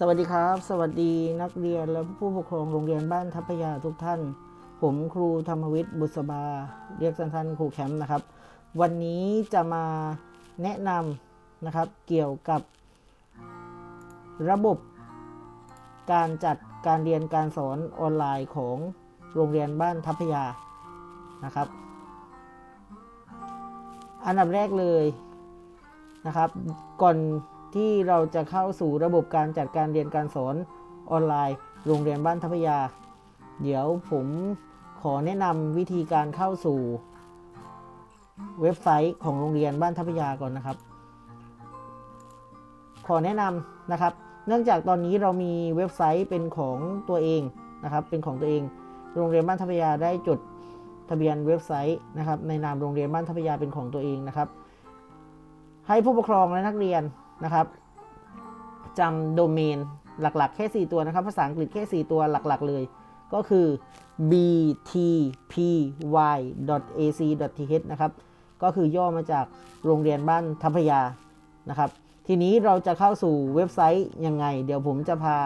สวัสดีครับ สวัสดีนักเรียนและผู้ปกครองโรงเรียนบ้านทัพยาทุกท่าน ผมครูธรรมวิทย์บุษบา เรียกสั้นๆครูแคมป์นะครับ วันนี้จะมาแนะนำนะครับเกี่ยวกับ ระบบ การจัดการเรียนการสอนออนไลน์ของโรงเรียนบ้านทัพยานะครับ อันดับแรกเลยนะครับก่อน ที่เราจะเข้าสู่ระบบการจัดการเรียนการสอนออนไลน์ โรงเรียนบ้านทัพยา เดี๋ยวผมขอแนะนำวิธีการเข้าสู่เว็บไซต์ของโรงเรียนบ้านทัพยาก่อนนะครับ ขอแนะนำนะครับ เนื่องจากตอนนี้เรามีเว็บไซต์เป็นของตัวเองนะครับ เป็นของตัวเอง โรงเรียนบ้านทัพยาได้จดทะเบียนเว็บไซต์นะครับ ในนามโรงเรียนบ้านทัพยาเป็นของตัวเองนะครับ ให้ผู้ปกครองและนักเรียน นะครับจำโดเมนหลักๆ แค่ 4 ตัวนะครับ ภาษาอังกฤษแค่ 4 ตัวหลักๆ เลย ก็คือ btpy.ac.th นะครับ ก็คือย่อมาจากโรงเรียนบ้านทัพยานะครับ ทีนี้เราจะเข้าสู่เว็บไซต์ยังไง เดี๋ยวผมจะพา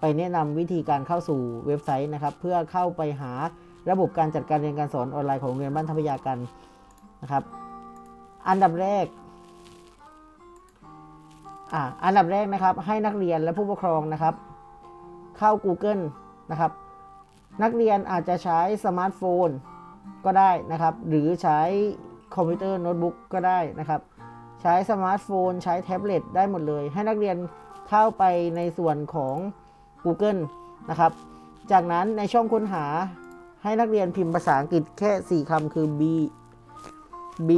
ไปแนะนำวิธีการเข้าสู่เว็บไซต์นะครับ เพื่อเข้าไปหาระบบการจัดการเรียนการสอนออนไลน์ของโรงเรียนบ้านทัพยากันนะครับ อันดับแรก อ่าอันดับแรกนะครับ ให้นักเรียนและผู้ปกครองนะครับ เข้า Google นะครับ นักเรียนอาจจะใช้สมาร์ทโฟนก็ได้นะครับ หรือใช้คอมพิวเตอร์โน้ตบุ๊กก็ได้นะครับ ใช้สมาร์ทโฟน ใช้แท็บเล็ตได้หมดเลย ให้นักเรียนเข้าไปในส่วนของ Google นะครับ จากนั้นในช่องค้นหาให้นักเรียนพิมพ์ภาษาอังกฤษแค่ 4 คำคือ b b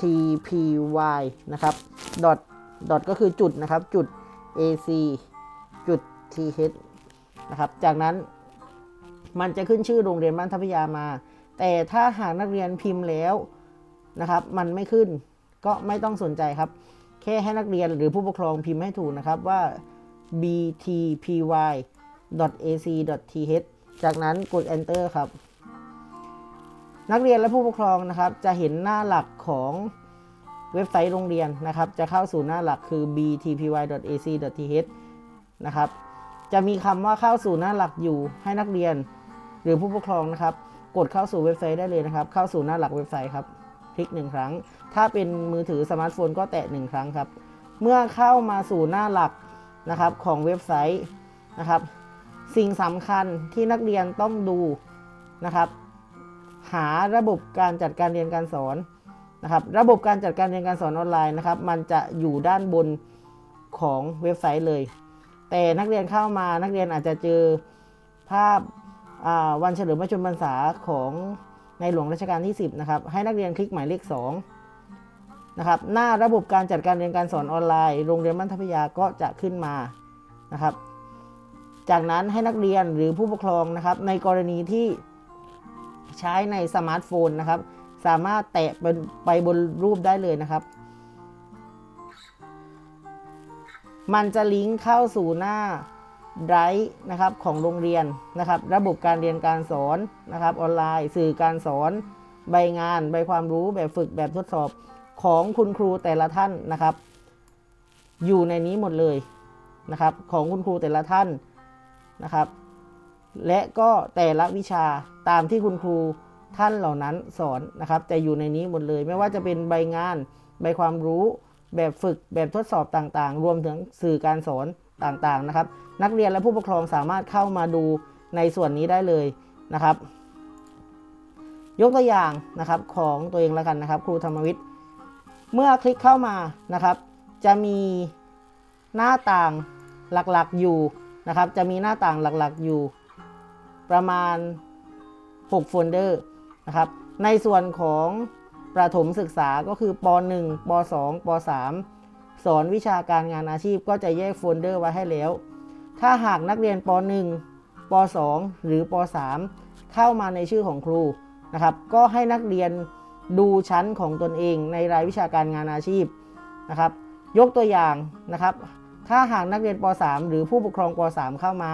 t p y นะครับ dot ดอทก็คือจุดนะครับ จุด ac จุด th นะครับ จากนั้นมันจะขึ้นชื่อโรงเรียนบ้านทัพยามา แต่ถ้าหากนักเรียนพิมพ์แล้วนะครับ มันไม่ขึ้นก็ไม่ต้องสนใจครับ แค่ให้นักเรียนหรือผู้ปกครองพิมพ์ให้ถูกนะครับว่า btpy ac th จากนั้นกด enter ครับ นักเรียนและผู้ปกครองนะครับ จะเห็นหน้าหลักของ เว็บไซต์โรงเรียนนะครับ จะเข้าสู่หน้าหลักคือ btpy.ac.th นะครับ จะมีคำว่าเข้าสู่หน้าหลักอยู่ให้นักเรียน หรือผู้ปกครองนะครับ กดเข้าสู่เว็บไซต์ได้เลยนะครับ เข้าสู่หน้าหลักเว็บไซต์ครับ คลิกหนึ่งครั้ง ถ้าเป็นมือถือสมาร์ทโฟนก็แตะหนึ่งครั้งครับ เมื่อเข้ามาสู่หน้าหลักนะครับของเว็บไซต์นะครับ สิ่งสำคัญที่นักเรียนต้องดูนะครับ หาระบบการจัดการเรียนการสอน นะครับระบบการจัดการเรียนการสอนออนไลน์นะครับมันจะอยู่ด้านบนของเว็บไซต์เลย แต่นักเรียนเข้ามานักเรียนอาจจะเจอภาพวันเฉลิมพระชนมพรรษาของในหลวงรัชกาลที่ 10นะครับให้นักเรียนคลิกหมายเลข2นะครับหน้าระบบการจัดการเรียนการสอนออนไลน์โรงเรียนมัธยาก็จะขึ้นมานะครับ จากนั้นให้นักเรียนหรือผู้ปกครองนะครับในกรณีที่ใช้ในสมาร์ทโฟนนะครับ สามารถแตะไปบนรูปได้เลยนะครับ มันจะลิงก์เข้าสู่หน้าไดรฟ์นะครับของโรงเรียนนะครับ ระบบการเรียนการสอนนะครับออนไลน์สื่อการสอน ใบงาน ใบความรู้แบบฝึกแบบทดสอบของคุณครูแต่ละท่านนะครับ อยู่ในนี้หมดเลยนะครับ ของคุณครูแต่ละท่านนะครับ และก็แต่ละวิชาตามที่คุณครู ท่านเหล่านั้นสอนนะครับ จะอยู่ในนี้หมดเลย ไม่ว่าจะเป็นใบงาน ใบความรู้แบบฝึกแบบทดสอบต่างๆ รวมถึงสื่อการสอนต่างๆนะครับ นักเรียนและผู้ปกครองสามารถเข้ามาดูในส่วนนี้ได้เลยนะครับ ยกตัวอย่างนะครับของตัวเองแล้วกันนะครับ ครูธรรมวิทย์ เมื่อคลิกเข้ามานะครับ จะมีหน้าต่างหลักๆอยู่นะครับ จะมีหน้าต่างหลักๆอยู่ ประมาณ 6 โฟลเดอร์ นะครับ ในส่วนของประถมศึกษาก็คือป .1 ป .2 ป .3 สอนวิชาการงานอาชีพก็จะแยกโฟลเดอร์ไว้ให้แล้ว ถ้าหากนักเรียนป .1 ป .2 หรือป .3 เข้ามาในชื่อของครูนะครับ ก็ให้นักเรียนดูชั้นของตนเองในรายวิชาการงานอาชีพนะครับ ยกตัวอย่างนะครับ ถ้าหากนักเรียนป .3 หรือผู้ปกครองป .3 เข้ามา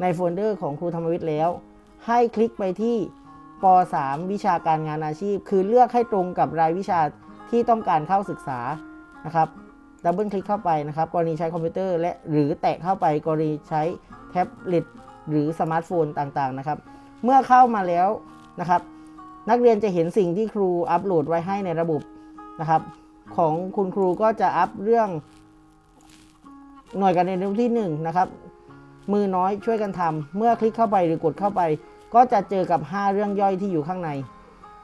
ในโฟลเดอร์ของครูธรรมวิทย์แล้ว ให้คลิกไปที่ ป .3 วิชาการงานอาชีพ คือเลือกให้ตรงกับรายวิชาที่ต้องการเข้าศึกษานะครับดับเบิลคลิกเข้าไปนะครับ กรณีใช้คอมพิวเตอร์และหรือแตะเข้าไปกรณีใช้แท็บเล็ตหรือสมาร์ทโฟนต่างๆนะครับ เมื่อเข้ามาแล้วนะครับ นักเรียนจะเห็นสิ่งที่ครูอัปโหลดไว้ให้ในระบบนะครับ ของคุณครูก็จะอัพเรื่องหน่วยการเรียนรู้ที่1นงนะครับมือน้อยช่วยกันทำเมื่อคลิกเข้าไปหรือกดเข้าไป ก็จะเจอกับ 5 เรื่องย่อยที่อยู่ข้างใน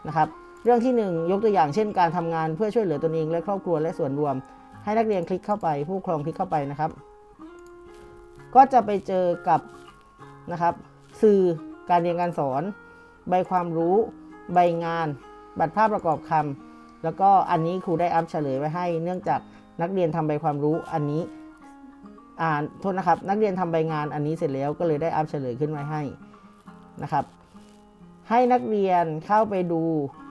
นะครับ เรื่องที่ 1 ยกตัวอย่างเช่น การทำงานเพื่อช่วยเหลือตนเองและครอบครัวและส่วนรวม ให้นักเรียนคลิกเข้าไป ผู้ปกครองคลิกเข้าไปนะครับ ก็จะไปเจอกับนะครับสื่อการเรียนการสอน ใบความรู้ ใบงาน บัตรภาพประกอบคำแล้วก็อันนี้ครูได้อัพเฉลยไว้ให้ เนื่องจากนักเรียนทำใบความรู้อันนี้อ่านโทษนะครับ นักเรียนทำใบงานอันนี้เสร็จแล้วก็เลยได้อัพเฉลยขึ้นไว้ให้ นะครับ ให้นักเรียนเข้าไปดู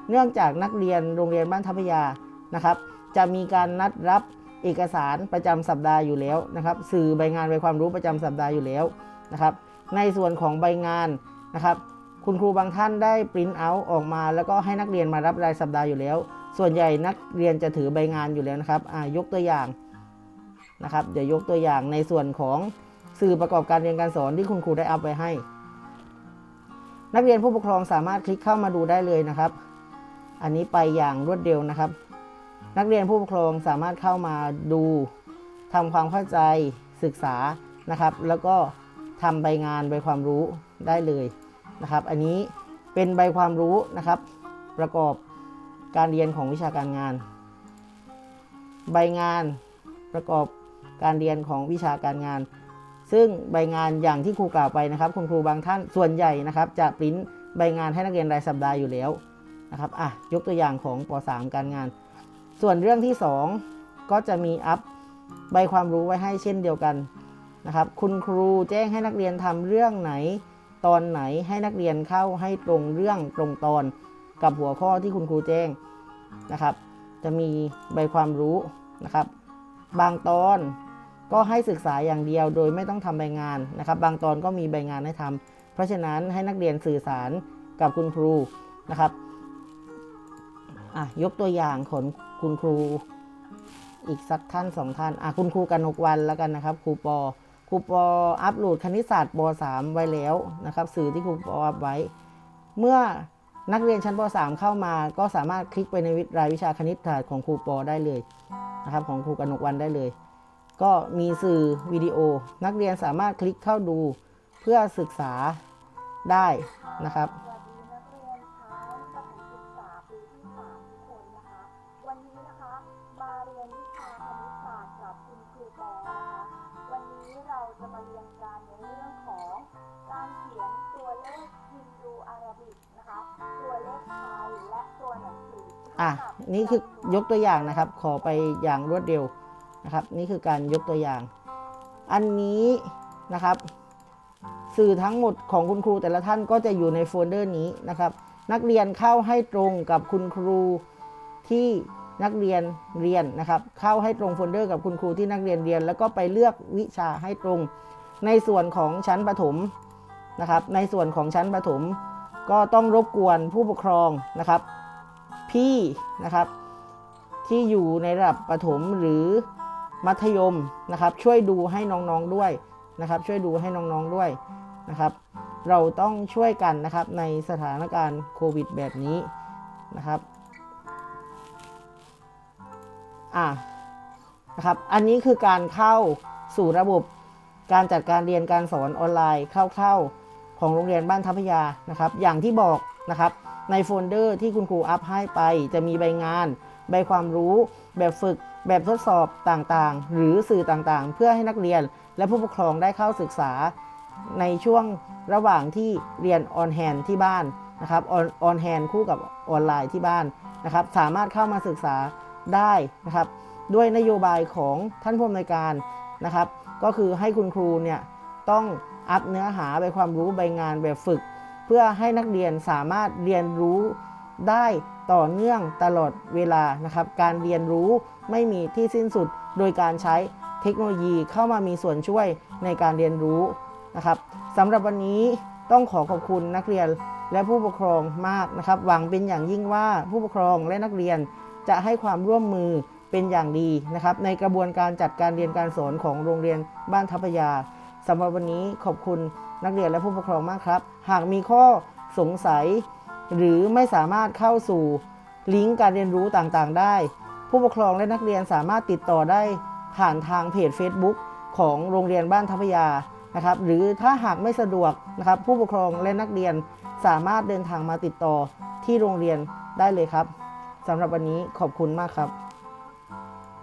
เนื่องจากนักเรียนโรงเรียนบ้านทัพยานะครับ จะมีการนัดรับเอกสารประจำสัปดาห์อยู่แล้วนะครับ สื่อใบงานใบความรู้ประจำสัปดาห์อยู่แล้วนะครับ ในส่วนของใบงานนะครับ คุณครูบางท่านได้ปริ้นเอาท์ออกมา แล้วก็ให้นักเรียนมารับรายสัปดาห์อยู่แล้ว ส่วนใหญ่นักเรียนจะถือใบงานอยู่แล้วนะครับอ่ายกตัวอย่างนะครับเดี๋ยวยกตัวอย่างในส่วนของสื่อประกอบการเรียนการสอนที่คุณครูได้อัพไว้ให้ นักเรียนผู้ปกครองสามารถคลิกเข้ามาดูได้เลยนะครับ อันนี้ไปอย่างรวดเร็วนะครับ นักเรียนผู้ปกครองสามารถเข้ามาดูทำความเข้าใจศึกษานะครับ แล้วก็ทำใบงานใบความรู้ได้เลยนะครับ อันนี้เป็นใบความรู้นะครับ ประกอบการเรียนของวิชาการงาน ใบงานประกอบการเรียนของวิชาการงาน ซึ่งใบงานอย่างที่ครูกล่าวไปนะครับ คุณครูบางท่านส่วนใหญ่นะครับ จะปริ้นใบงานให้นักเรียนรายสัปดาห์อยู่แล้วนะครับอะยกตัวอย่างของป .3 การงาน ส่วนเรื่องที่ 2 ก็จะมีอัพใบความรู้ไว้ให้เช่นเดียวกันนะครับ คุณครูแจ้งให้นักเรียนทำเรื่องไหน ตอนไหนให้นักเรียนเข้าให้ตรงเรื่องตรงตอนกับหัวข้อที่คุณครูแจ้งนะครับ จะมีใบความรู้นะครับ บางตอน ก็ให้ศึกษาอย่างเดียวโดยไม่ต้องทำใบงานนะครับ บางตอนก็มีใบงานให้ทำเพราะฉะนั้นให้นักเรียนสื่อสารกับคุณครูนะครับอะยกตัวอย่างของคุณครูอีกสักท่านสองท่านอะคุณครูกันกวันแล้วกันนะครับครูปอครูปออัปโหลดคณิตศาสตร์ป .3 ไว้แล้วนะครับ สื่อที่ครูปออัพไว้ เมื่อนักเรียนชั้นป .3 เข้ามา ก็สามารถคลิกไปในวิรายวิชาคณิตศาสตร์ของครูปอได้เลยนะครับของครูกนกวันได้เลย ก็มีสื่อวิดีโอ นักเรียนสามารถคลิกเข้าดูเพื่อศึกษาได้นะครับสวัสดีนักเรียนชั้นประถมศึกษาปีที่สามทุกคนนะคะวันนี้นะคะมาเรียนวิชาคณิตศาสตร์กับคุณครูปอนะคะวันนี้เราจะมาเรียนการในเรื่องของการเขียนตัวเลขฮินดูอาราบิกนะคะตัวเลขไทยและตัวหนังสือที่อะจับนี่คือยกตัวอย่างนะครับ ขอไปอย่างรวดเร็ว นะครับ นี่คือการยกตัวอย่าง อันนี้นะครับ สื่อทั้งหมดของคุณครูแต่ละท่านก็จะอยู่ในโฟลเดอร์นี้นะครับ นักเรียนเข้าให้ตรงกับคุณครูที่นักเรียนเรียนนะครับ เข้าให้ตรงโฟลเดอร์กับคุณครูที่นักเรียนเรียน แล้วก็ไปเลือกวิชาให้ตรง ในส่วนของชั้นประถมนะครับ ในส่วนของชั้นประถมก็ต้องรบกวนผู้ปกครองนะครับ พี่นะครับที่อยู่ในระดับประถมหรือ มัธยมนะครับ ช่วยดูให้น้องๆด้วยนะครับ ช่วยดูให้น้องๆด้วยนะครับ เราต้องช่วยกันนะครับในสถานการณ์โควิดแบบนี้นะครับอะนะครับ อันนี้คือการเข้าสู่ระบบการจัดการเรียนการสอนออนไลน์เข้าวๆของโรงเรียนบ้านทัพยานะครับ อย่างที่บอกนะครับ ในโฟลเดอร์ที่คุณครูอัพให้ไปจะมีใบงาน ใบความรู้ แบบฝึก แบบทดสอบต่างๆ หรือสื่อต่างๆ เพื่อให้นักเรียนและผู้ปกครองได้เข้าศึกษา ในช่วงระหว่างที่เรียนออนแฮนที่บ้านนะครับออนออนแฮนคู่กับออนไลน์ที่บ้านนะครับสามารถเข้ามาศึกษาได้นะครับด้วยนโยบายของท่านผู้อำนวยการนะครับ ก็คือให้คุณครูเนี่ยต้องอัพเนื้อหาใบความรู้ใบงานแบบฝึก เพื่อให้นักเรียนสามารถเรียนรู้ ได้ต่อเนื่องตลอดเวลานะครับ การเรียนรู้ไม่มีที่สิ้นสุดโดยการใช้เทคโนโลยีเข้ามามีส่วนช่วยในการเรียนรู้นะครับสำหรับวันนี้ต้องขอขอบคุณนักเรียนและผู้ปกครองมากนะครับ หวังเป็นอย่างยิ่งว่าผู้ปกครองและนักเรียนจะให้ความร่วมมือเป็นอย่างดีนะครับ ในกระบวนการจัดการเรียนการสอนของโรงเรียนบ้านทัพยาสำหรับวันนี้ขอบคุณนักเรียนและผู้ปกครองมากครับ หากมีข้อสงสัย หรือไม่สามารถเข้าสู่ลิงก์การเรียนรู้ต่างๆ ได้ ผู้ปกครองและนักเรียนสามารถติดต่อได้ผ่านทางเพจ Facebook ของโรงเรียนบ้านทัพยานะครับ หรือถ้าหากไม่สะดวกนะครับ ผู้ปกครองและนักเรียนสามารถเดินทางมาติดต่อที่โรงเรียนได้เลยครับสำหรับวันนี้ขอบคุณมากครับ